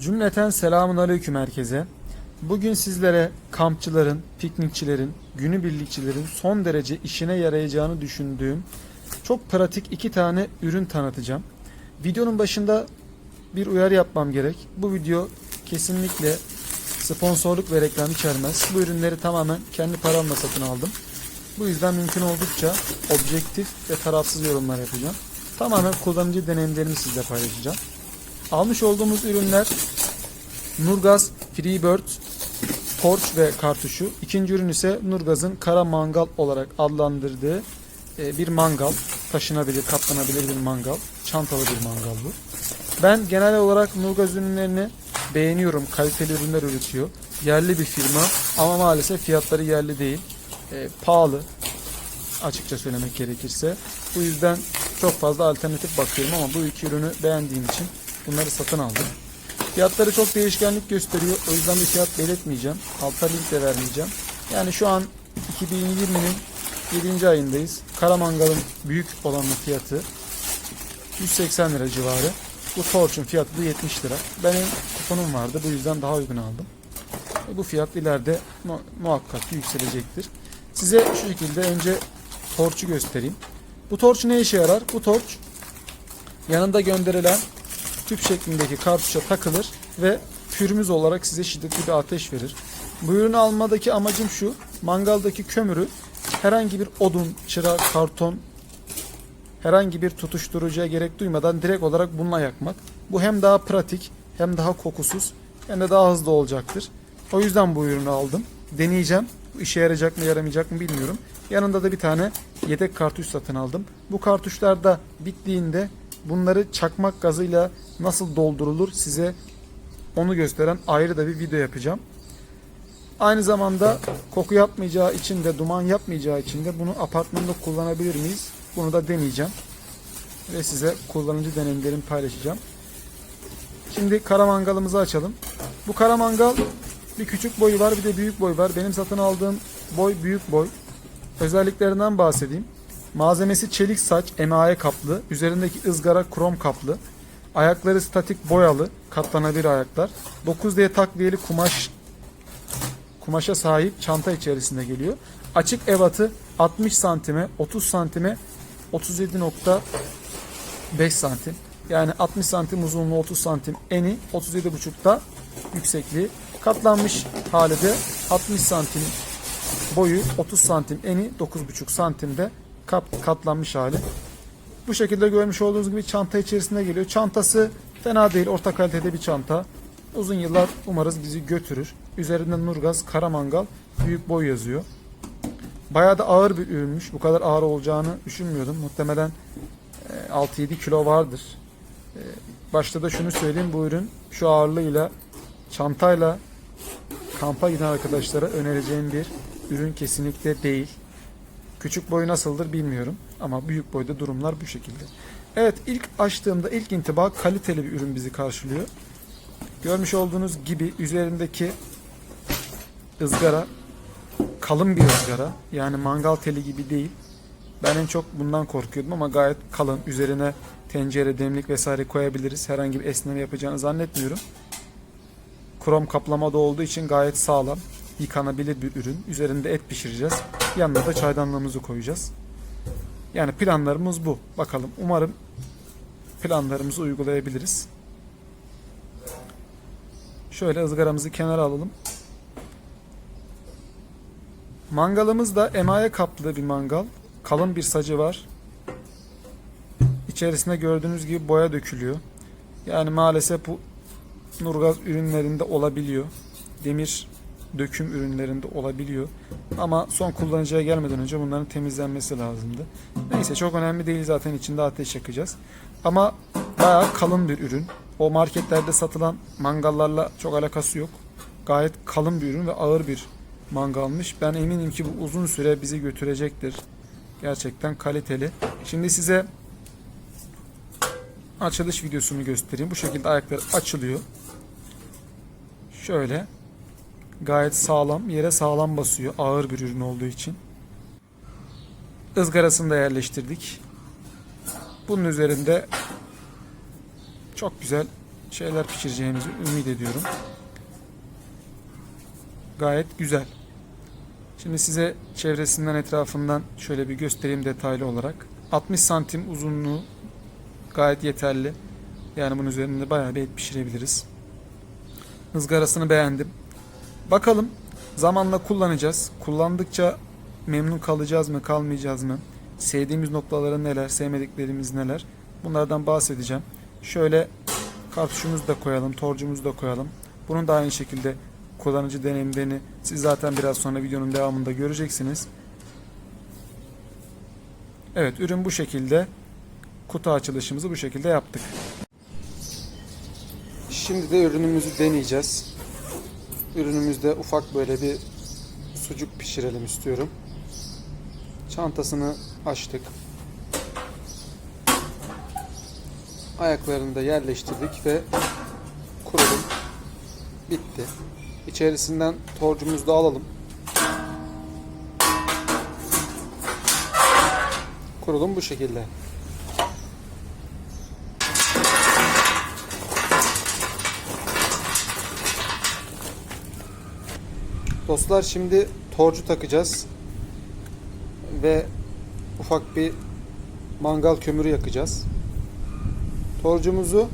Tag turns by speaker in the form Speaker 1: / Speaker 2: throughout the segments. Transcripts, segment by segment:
Speaker 1: Cümleten selamun aleyküm herkese. Bugün sizlere kampçıların, piknikçilerin, günübirlikçilerin son derece işine yarayacağını düşündüğüm çok pratik iki tane ürün tanıtacağım. Videonun başında bir uyarı yapmam gerek. Bu video kesinlikle sponsorluk ve reklam içermez. Bu ürünleri tamamen kendi paramla satın aldım. Bu yüzden mümkün oldukça objektif ve tarafsız yorumlar yapacağım. Tamamen kullanıcı deneyimlerimi sizle paylaşacağım. Almış olduğumuz ürünler Nurgaz Freebird torç ve kartuşu. İkinci ürün ise Nurgaz'ın kara mangal olarak adlandırdığı e, bir mangal. Taşınabilir, katlanabilir bir mangal. Çantalı bir mangal bu. Ben genel olarak Nurgaz ürünlerini beğeniyorum. Kaliteli ürünler üretiyor. Yerli bir firma ama maalesef fiyatları yerli değil. E, pahalı açıkça söylemek gerekirse. Bu yüzden çok fazla alternatif bakıyorum ama bu iki ürünü beğendiğim için bunları satın aldım. Fiyatları çok değişkenlik gösteriyor. O yüzden bir fiyat belirtmeyeceğim. Altta link de vermeyeceğim. Yani şu an 2020'nin 7. ayındayız. Karamangal'ın büyük olanın fiyatı 180 lira civarı. Bu torçun fiyatı da 70 lira. Benim kuponum vardı. Bu yüzden daha uygun aldım. Bu fiyat ileride mu- muhakkak yükselecektir. Size şu şekilde önce torçu göstereyim. Bu torç ne işe yarar? Bu torç yanında gönderilen tüp şeklindeki kartuşa takılır ve pürmüz olarak size şiddetli bir ateş verir. Bu ürünü almadaki amacım şu. Mangaldaki kömürü herhangi bir odun, çıra, karton herhangi bir tutuşturucuya gerek duymadan direkt olarak bununla yakmak. Bu hem daha pratik hem daha kokusuz hem de daha hızlı olacaktır. O yüzden bu ürünü aldım. Deneyeceğim. İşe yarayacak mı yaramayacak mı bilmiyorum. Yanında da bir tane yedek kartuş satın aldım. Bu kartuşlar da bittiğinde bunları çakmak gazıyla nasıl doldurulur size onu gösteren ayrı da bir video yapacağım. Aynı zamanda koku yapmayacağı için de duman yapmayacağı için de bunu apartmanda kullanabilir miyiz? Bunu da deneyeceğim. Ve size kullanıcı deneyimlerimi paylaşacağım. Şimdi kara mangalımızı açalım. Bu kara mangal bir küçük boyu var bir de büyük boy var. Benim satın aldığım boy büyük boy. Özelliklerinden bahsedeyim. Malzemesi çelik saç, emaye kaplı. Üzerindeki ızgara krom kaplı. Ayakları statik boyalı, katlanabilir ayaklar. 9D takviyeli kumaş kumaşa sahip çanta içerisinde geliyor. Açık ebatı 60 santime, 30 santime 37.5 santim. Yani 60 santim uzunluğu 30 santim eni 37.5'da yüksekliği. Katlanmış hali de 60 santim boyu 30 santim eni 9.5 santimde kap, katlanmış hali. Bu şekilde görmüş olduğunuz gibi çanta içerisinde geliyor. Çantası fena değil orta kalitede bir çanta. Uzun yıllar umarız bizi götürür. Üzerinde Nurgaz Karamangal büyük boy yazıyor. Bayağı da ağır bir ürünmüş. Bu kadar ağır olacağını düşünmüyordum. Muhtemelen e, 6-7 kilo vardır. E, Başta da şunu söyleyeyim. Bu ürün şu ağırlığıyla çantayla kampa giden arkadaşlara önereceğim bir ürün kesinlikle değil. Küçük boyu nasıldır bilmiyorum ama büyük boyda durumlar bu şekilde. Evet ilk açtığımda ilk intiba kaliteli bir ürün bizi karşılıyor. Görmüş olduğunuz gibi üzerindeki ızgara kalın bir ızgara. Yani mangal teli gibi değil. Ben en çok bundan korkuyordum ama gayet kalın. Üzerine tencere, demlik vesaire koyabiliriz. Herhangi bir esneme yapacağını zannetmiyorum. Krom kaplamada olduğu için gayet sağlam. Yıkanabilir bir ürün. Üzerinde et pişireceğiz. Yanına da çaydanlığımızı koyacağız. Yani planlarımız bu. Bakalım umarım planlarımızı uygulayabiliriz. Şöyle ızgaramızı kenara alalım. Mangalımız da emaye kaplı bir mangal. Kalın bir sacı var. İçerisine gördüğünüz gibi boya dökülüyor. Yani maalesef bu Nurgaz ürünlerinde olabiliyor. Demir döküm ürünlerinde olabiliyor. Ama son kullanıcıya gelmeden önce bunların temizlenmesi lazımdı. Neyse çok önemli değil zaten içinde ateş yakacağız. Ama bayağı kalın bir ürün. O marketlerde satılan mangallarla çok alakası yok. Gayet kalın bir ürün ve ağır bir mangalmış. Ben eminim ki bu uzun süre bizi götürecektir. Gerçekten kaliteli. Şimdi size açılış videosunu göstereyim. Bu şekilde ayakları açılıyor. Şöyle gayet sağlam, yere sağlam basıyor ağır bir ürün olduğu için. Izgarasını da yerleştirdik. Bunun üzerinde çok güzel şeyler pişireceğimizi ümit ediyorum. Gayet güzel. Şimdi size çevresinden etrafından şöyle bir göstereyim detaylı olarak. 60 santim uzunluğu gayet yeterli. Yani bunun üzerinde bayağı bir et pişirebiliriz. Izgarasını beğendim. Bakalım zamanla kullanacağız. Kullandıkça memnun kalacağız mı kalmayacağız mı? Sevdiğimiz noktaları neler, sevmediklerimiz neler? Bunlardan bahsedeceğim. Şöyle kartuşumuzu da koyalım, torcumuzu da koyalım. Bunun da aynı şekilde kullanıcı deneyimlerini siz zaten biraz sonra videonun devamında göreceksiniz. Evet ürün bu şekilde. Kutu açılışımızı bu şekilde yaptık. Şimdi de ürünümüzü deneyeceğiz. Ürünümüzde ufak böyle bir sucuk pişirelim istiyorum. Çantasını açtık. Ayaklarını da yerleştirdik ve kurulum bitti. İçerisinden torcumuzu da alalım. Kurulum bu şekilde. Dostlar şimdi torcu takacağız. Ve ufak bir mangal kömürü yakacağız. Torcumuzu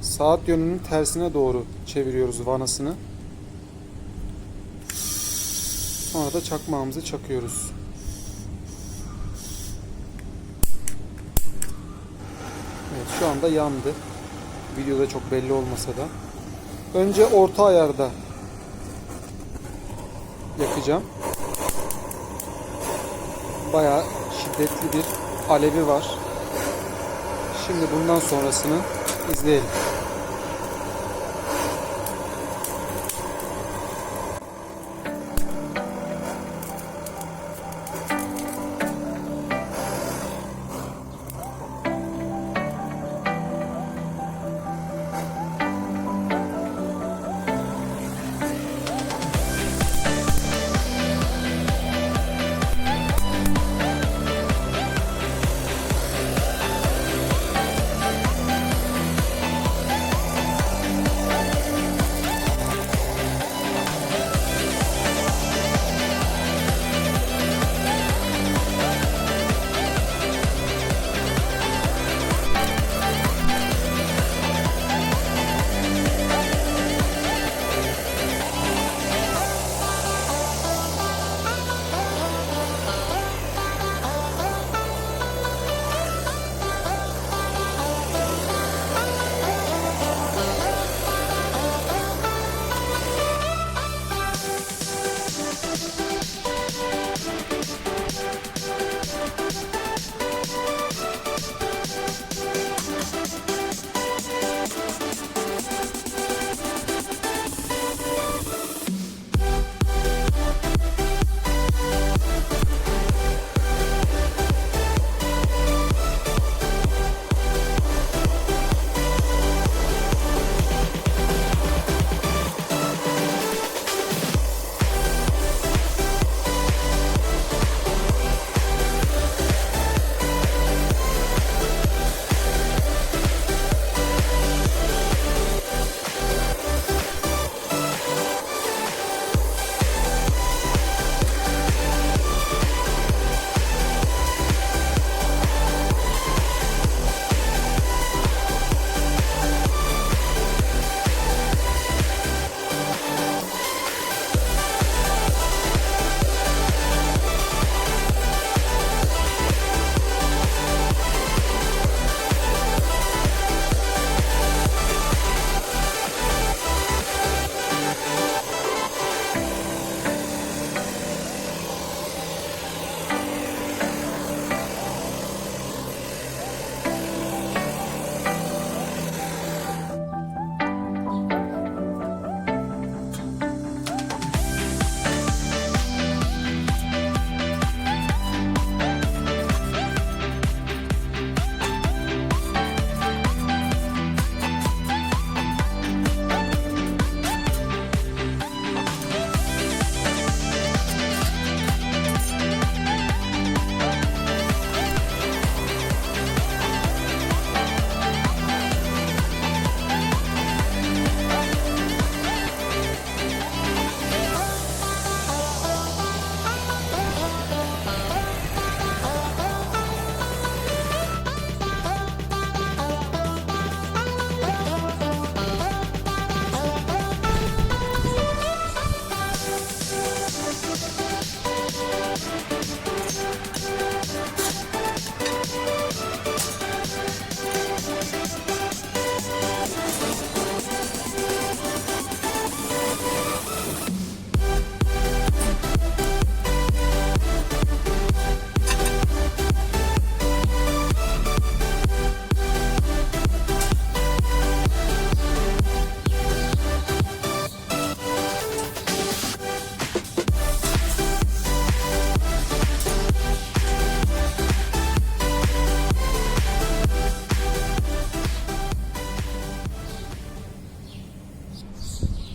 Speaker 1: saat yönünün tersine doğru çeviriyoruz vanasını. Sonra da çakmağımızı çakıyoruz. Evet şu anda yandı. Videoda çok belli olmasa da. Önce orta ayarda yakacağım. Bayağı şiddetli bir alevi var. Şimdi bundan sonrasını izleyelim.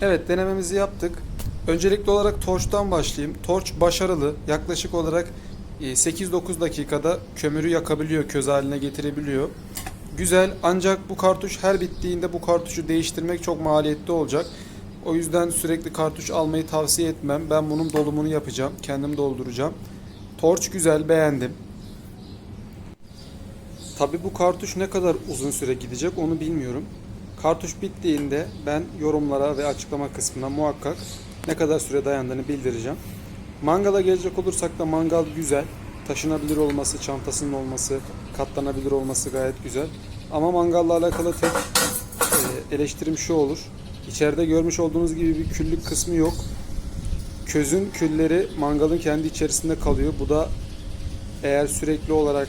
Speaker 1: Evet denememizi yaptık. Öncelikli olarak torçtan başlayayım. Torç başarılı. Yaklaşık olarak e, 8-9 dakikada kömürü yakabiliyor, köz haline getirebiliyor. Güzel ancak bu kartuş her bittiğinde bu kartuşu değiştirmek çok maliyetli olacak. O yüzden sürekli kartuş almayı tavsiye etmem. Ben bunun dolumunu yapacağım. Kendim dolduracağım. Torç güzel beğendim. Tabi bu kartuş ne kadar uzun süre gidecek onu bilmiyorum. Kartuş bittiğinde ben yorumlara ve açıklama kısmına muhakkak ne kadar süre dayandığını bildireceğim. Mangala gelecek olursak da mangal güzel. Taşınabilir olması, çantasının olması, katlanabilir olması gayet güzel. Ama mangalla alakalı tek e, eleştirim şu olur. İçeride görmüş olduğunuz gibi bir küllük kısmı yok. Közün külleri mangalın kendi içerisinde kalıyor. Bu da eğer sürekli olarak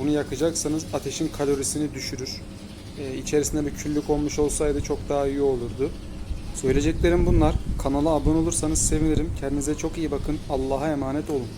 Speaker 1: bunu yakacaksanız ateşin kalorisini düşürür. Ee, içerisinde bir küllük olmuş olsaydı çok daha iyi olurdu. Söyleyeceklerim bunlar. Kanala abone olursanız sevinirim. Kendinize çok iyi bakın. Allah'a emanet olun.